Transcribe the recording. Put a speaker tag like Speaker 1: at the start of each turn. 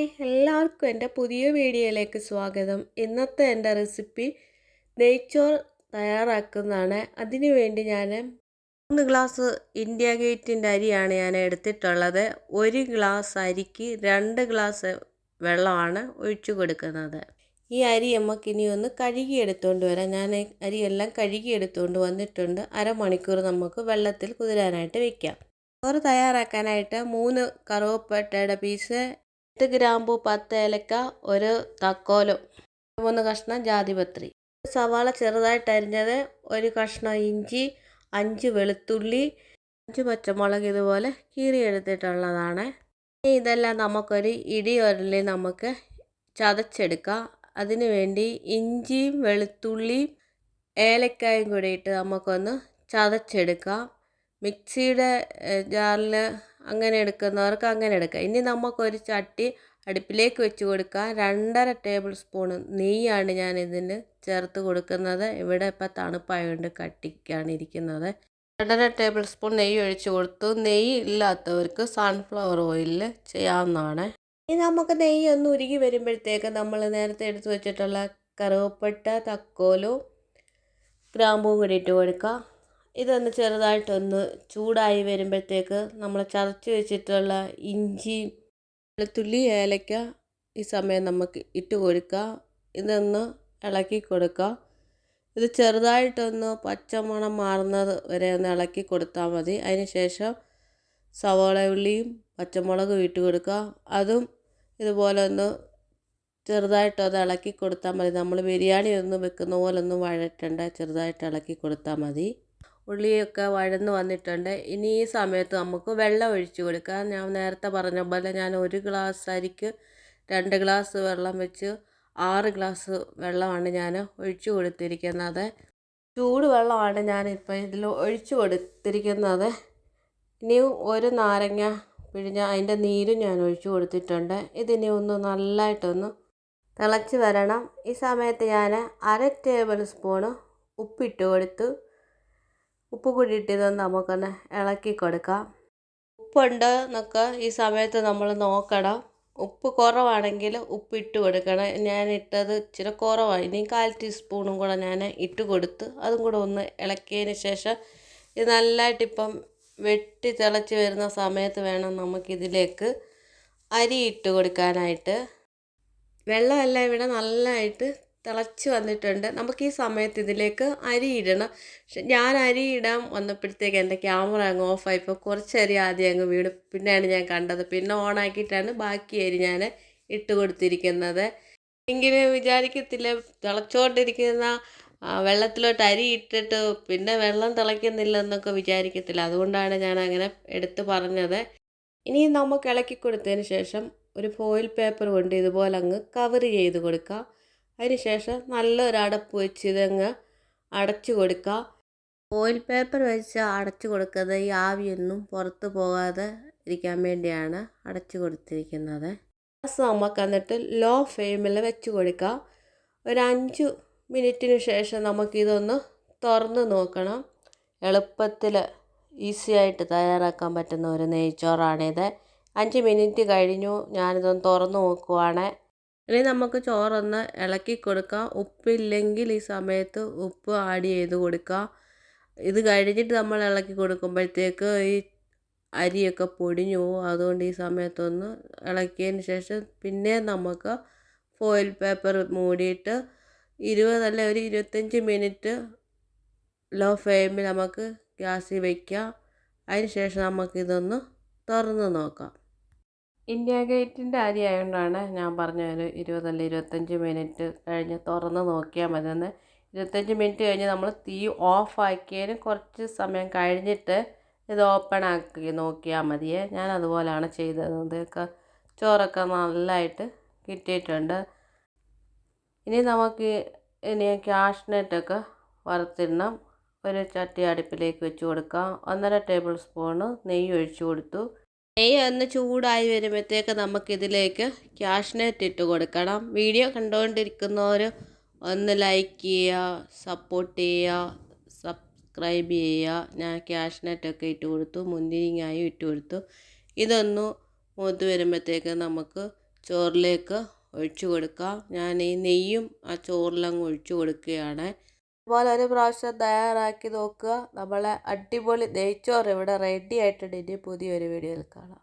Speaker 1: Hi എല്ലാവർക്കും എന്റെ പുതിയ വീഡിയോയിലേക്ക് സ്വാഗതം. ഇന്നത്തെ എന്റെ റെസിപ്പി നെയ്ച്ചോർ തയ്യാറാക്കുന്നതാണ്. അതിനു വേണ്ടി ഞാൻ മൂന്ന് ഗ്ലാസ് ഇന്ത്യ ഗേറ്റിന്റെ അരിയാണ് ഞാൻ എടുത്തിട്ടുള്ളത്. ഒരു ഗ്ലാസ് അരിക്ക് രണ്ട് ഗ്ലാസ് വെള്ളമാണ് ഒഴിച്ചു കൊടുക്കുന്നത്. ഈ അരി നമുക്ക് ഇനി ഒന്ന് കഴുകി എടുത്തുകൊണ്ട് വരാം. ഞാൻ അരിയെല്ലാം കഴുകി എടുത്തുകൊണ്ട് വന്നിട്ടുണ്ട്. അരമണിക്കൂർ നമുക്ക് വെള്ളത്തിൽ കുതിരാനായിട്ട് വയ്ക്കാം ചോറ് തയ്യാറാക്കാനായിട്ട് മൂന്ന് കറുവപ്പട്ടയുടെ പീസ് എട്ട് ഗ്രാമ്പു പത്ത് ഏലക്ക ഒരു തക്കോലം മൂന്ന് കഷ്ണം ജാതിപത്രി സവാള ചെറുതായിട്ട് അരിഞ്ഞത് ഒരു കഷ്ണം ഇഞ്ചി അഞ്ച് വെളുത്തുള്ളി അഞ്ച് പച്ചമുളക് ഇതുപോലെ കീറി എടുത്തിട്ടുള്ളതാണ്. ഇനി ഇതെല്ലാം നമുക്കൊരു ഇടി ഇടിയൊരലിൽ നമുക്ക് ചതച്ചെടുക്കാം. അതിനു വേണ്ടി ഇഞ്ചിയും വെളുത്തുള്ളിയും ഏലക്കായും കൂടിയിട്ട് നമുക്കൊന്ന് ചതച്ചെടുക്കാം. മിക്സിയുടെ ജാറിൽ അങ്ങനെ എടുക്കുന്നവർക്ക് അങ്ങനെ എടുക്കാം. ഇനി നമുക്കൊരു ചട്ടി അടുപ്പിലേക്ക് വെച്ച് കൊടുക്കാം. രണ്ടര ടേബിൾ സ്പൂൺ നെയ്യാണ് ഞാൻ ഇതിന് ചേർത്ത് കൊടുക്കുന്നത്. ഇവിടെ ഇപ്പം തണുപ്പായതുകൊണ്ട് കട്ടിക്കാണ് ഇരിക്കുന്നത്. രണ്ടര ടേബിൾ സ്പൂൺ നെയ്യ് ഒഴിച്ച് കൊടുത്തു. നെയ്യ് ഇല്ലാത്തവർക്ക് സൺഫ്ലവർ ഓയിലിൽ ചെയ്യാവുന്നതാണ്. ഇനി നമുക്ക് നെയ്യ് ഒന്ന് ഉരുകി വരുമ്പോഴത്തേക്ക് നമ്മൾ നേരത്തെ എടുത്ത് വെച്ചിട്ടുള്ള കറുവപ്പട്ട തക്കോലും ഗ്രാമ്പും കൂടി ഇട്ട് കൊടുക്കുക ഇതൊന്ന് ചെറുതായിട്ടൊന്ന് ചൂടായി വരുമ്പോഴത്തേക്ക് നമ്മൾ ചതച്ച് വെച്ചിട്ടുള്ള ഇഞ്ചി വെളുത്തുള്ളി ഏലക്ക ഈ സമയം നമുക്ക് ഇട്ട് കൊടുക്കുക. ഇതൊന്ന് ഇളക്കി കൊടുക്കുക. ഇത് ചെറുതായിട്ടൊന്ന് പച്ചമണം മാറുന്നത് വരെ ഒന്ന് ഇളക്കി കൊടുത്താൽ മതി. അതിന് ശേഷം സവാള ഉള്ളിയും പച്ചമുളകും ഇട്ട് കൊടുക്കുക. അതും ഇതുപോലെ ഒന്ന് ചെറുതായിട്ട് ചെറുതായിട്ടൊന്ന് ഇളക്കി കൊടുത്താൽ മതി. നമ്മൾ ബിരിയാണി ഒന്നും വെക്കുന്ന പോലെ ഒന്നും വഴറ്റണ്ട. ചെറുതായിട്ട് ഇളക്കി കൊടുത്താൽ മതി. ഉള്ളിയൊക്കെ വഴന്ന് വന്നിട്ടുണ്ട്. ഇനി ഈ സമയത്ത് നമുക്ക് വെള്ളം ഒഴിച്ച് കൊടുക്കാം. ഞാൻ നേരത്തെ പറഞ്ഞ പോലെ ഞാൻ ഒരു ഗ്ലാസ് അരിക്ക് രണ്ട് ഗ്ലാസ് വെള്ളം വെച്ച് ആറ് ഗ്ലാസ് വെള്ളമാണ് ഞാൻ ഒഴിച്ച് കൊടുത്തിരിക്കുന്നത്. ചൂട് വെള്ളമാണ് ഞാനിപ്പോൾ ഇതിൽ ഒഴിച്ചു കൊടുത്തിരിക്കുന്നത്. ഇനി ഒരു നാരങ്ങ പിഴിഞ്ഞ അതിന്റെ നീരും ഞാൻ ഒഴിച്ചു കൊടുത്തിട്ടുണ്ട്. ഇതിനി ഒന്ന് നല്ലതായിട്ടൊന്ന് തിളച്ച് വരണം. ഈ സമയത്ത് ഞാൻ അര ടേബിൾ സ്പൂണ് ഉപ്പിട്ട് കൊടുത്തു ഉപ്പ് കൂടി ഇട്ടിത് നമുക്കൊന്ന് ഇളക്കി കൊടുക്കാം ഉപ്പുണ്ട് എന്നൊക്കെ ഈ സമയത്ത് നമ്മൾ നോക്കണം. ഉപ്പ് കുറവാണെങ്കിൽ ഉപ്പ് ഇട്ട് കൊടുക്കണം. ഞാൻ ഇട്ടത് ഇച്ചിരി കുറവാണ് ഇനി കാൽ ടീസ്പൂണും കൂടെ ഞാൻ ഇട്ട് കൊടുത്ത് അതും കൂടെ ഒന്ന് ഇളക്കിയതിന് ശേഷം ഇത് നല്ലതായിട്ട് ഇപ്പം വെട്ടി തിളച്ച് വരുന്ന സമയത്ത് വേണം നമുക്കിതിലേക്ക് അരി ഇട്ട് കൊടുക്കാനായിട്ട്. വെള്ളമെല്ലാം ഇവിടെ നല്ലതായിട്ട് തിളച്ച് വന്നിട്ടുണ്ട്. നമുക്ക് ഈ സമയത്ത് ഇതിലേക്ക് അരി ഇടണം. പക്ഷെ ഞാൻ അരി ഇടാൻ വന്നപ്പോഴത്തേക്ക് എന്റെ ക്യാമറ അങ്ങ് ഓഫായിപ്പോൾ കുറച്ച് അരി ആദ്യം അങ്ങ് വീട് പിന്നെയാണ് ഞാൻ കണ്ടത്. പിന്നെ ഓണാക്കിയിട്ടാണ് ബാക്കി അരി ഞാൻ ഇട്ട് കൊടുത്തിരിക്കുന്നത്. എങ്കിലും വിചാരിക്കത്തില്ല. തിളച്ചുകൊണ്ടിരിക്കുന്ന വെള്ളത്തിലോട്ട് അരി ഇട്ടിട്ട് പിന്നെ വെള്ളം തിളയ്ക്കുന്നില്ല എന്നൊക്കെ വിചാരിക്കത്തില്ല. അതുകൊണ്ടാണ് ഞാൻ അങ്ങനെ എടുത്ത് പറഞ്ഞത്. ഇനി നമുക്ക് ഇളക്കി കൊടുത്തതിന് ശേഷം ഒരു ഫോയിൽ പേപ്പർ കൊണ്ട് ഇതുപോലെ അങ്ങ് കവർ ചെയ്ത് കൊടുക്കുക അതിനുശേഷം നല്ലൊരു അടപ്പ് വെച്ച് ഇതങ്ങ് അടച്ചു കൊടുക്കുക. ഓയിൽ പേപ്പർ വെച്ച് അടച്ചു കൊടുക്കുന്നത് ഈ ആവിയൊന്നും പുറത്ത് പോകാതെ ഇരിക്കാൻ വേണ്ടിയാണ് അടച്ചു കൊടുത്തിരിക്കുന്നത്. ഗ്യാസ് നമുക്ക് എന്നിട്ട് ലോ ഫ്ലെയിമിൽ വെച്ച് കൊടുക്കുക. ഒരു അഞ്ച് മിനിറ്റിന് ശേഷം നമുക്കിതൊന്ന് തുറന്ന് നോക്കണം. എളുപ്പത്തിൽ ഈസി ആയിട്ട് തയ്യാറാക്കാൻ പറ്റുന്ന ഒരു നെയ്ച്ചോറാണിത്. അഞ്ച് മിനിറ്റ് കഴിഞ്ഞു. ഞാനിതൊന്ന് തുറന്ന് നോക്കുവാണ്. ഇനി നമുക്ക് ചോറൊന്ന് ഇളക്കി കൊടുക്കാം. ഉപ്പില്ലെങ്കിൽ ഈ സമയത്ത് ഉപ്പ് ആഡ് ചെയ്ത് കൊടുക്കുക ഇത് കഴിഞ്ഞിട്ട് നമ്മൾ ഇളക്കി കൊടുക്കുമ്പോഴത്തേക്ക് ഈ അരിയൊക്കെ പൊടിഞ്ഞു പോകും. അതുകൊണ്ട് ഈ സമയത്തൊന്ന് ഇളക്കിയതിന് ശേഷം പിന്നെ നമുക്ക് ഫോയിൽ പേപ്പർ മൂടിയിട്ട് ഇരുപതല്ല ഒരു ഇരുപത്തഞ്ച് മിനിറ്റ് ലോ ഫ്ലെയിമിൽ നമുക്ക് ഗ്യാസിൽ വയ്ക്കാം അതിന് ശേഷം നമുക്കിതൊന്ന് തുറന്ന് നോക്കാം. ഇന്ത്യ ഗേറ്റിന്റെ അരി ആയതുകൊണ്ടാണ് ഞാൻ പറഞ്ഞ ഒരു ഇരുപതല്ല ഇരുപത്തഞ്ച് മിനിറ്റ് കഴിഞ്ഞ് തുറന്ന് നോക്കിയാൽ മതിയെന്ന്. ഇരുപത്തഞ്ച് മിനിറ്റ് കഴിഞ്ഞ് നമ്മൾ തീ ഓഫ് ആക്കിയതിന് കുറച്ച് സമയം കഴിഞ്ഞിട്ട് ഇത് ഓപ്പൺ ആക്കി നോക്കിയാൽ മതിയേ. ഞാൻ അതുപോലെയാണ് ചെയ്തത്. ഇതൊക്കെ ചോറൊക്കെ നല്ലതായിട്ട് കിട്ടിയിട്ടുണ്ട്. ഇനി നമുക്ക് ഇനി ക്യാഷ്നട്ടൊക്കെ വറുത്തിടണം. ഒരു ചട്ടി അടുപ്പിലേക്ക് വെച്ച് കൊടുക്കാം. ഒന്നര ടേബിൾ സ്പൂണ് നെയ്യ് ഒഴിച്ചു കൊടുത്തു. നെയ്യ് ഒന്ന് ചൂടായി വരുമ്പോഴത്തേക്ക് നമുക്കിതിലേക്ക് ക്യാഷ്നട്ട് ഇട്ട് കൊടുക്കണം. വീഡിയോ കണ്ടുകൊണ്ടിരിക്കുന്നവർ ഒന്ന് ലൈക്ക് ചെയ്യുക സപ്പോർട്ട് ചെയ്യുക സബ്സ്ക്രൈബ് ചെയ്യുക. ഞാൻ ക്യാഷ്നട്ടൊക്കെ ഇട്ട് കൊടുത്തു മുന്തിരിങ്ങായും ഇട്ട് കൊടുത്തു. ഇതൊന്ന് മൂത്ത് വരുമ്പോഴത്തേക്ക് നമുക്ക് ചോറിലേക്ക് ഒഴിച്ചു കൊടുക്കാം. ഞാൻ ഈ നെയ്യും ആ ചോറിലങ്ങ് ഒഴിച്ചു കൊടുക്കുകയാണ്. അതുപോലെ ഒരു പ്രാവശ്യം തയ്യാറാക്കി നോക്കുക. നമ്മളെ അടിപൊളി നെയ്ച്ചോറ് ഇവിടെ റെഡി ആയിട്ടുണ്ട്. ഇനി പുതിയൊരു വീഡിയോയിൽ കാണാം.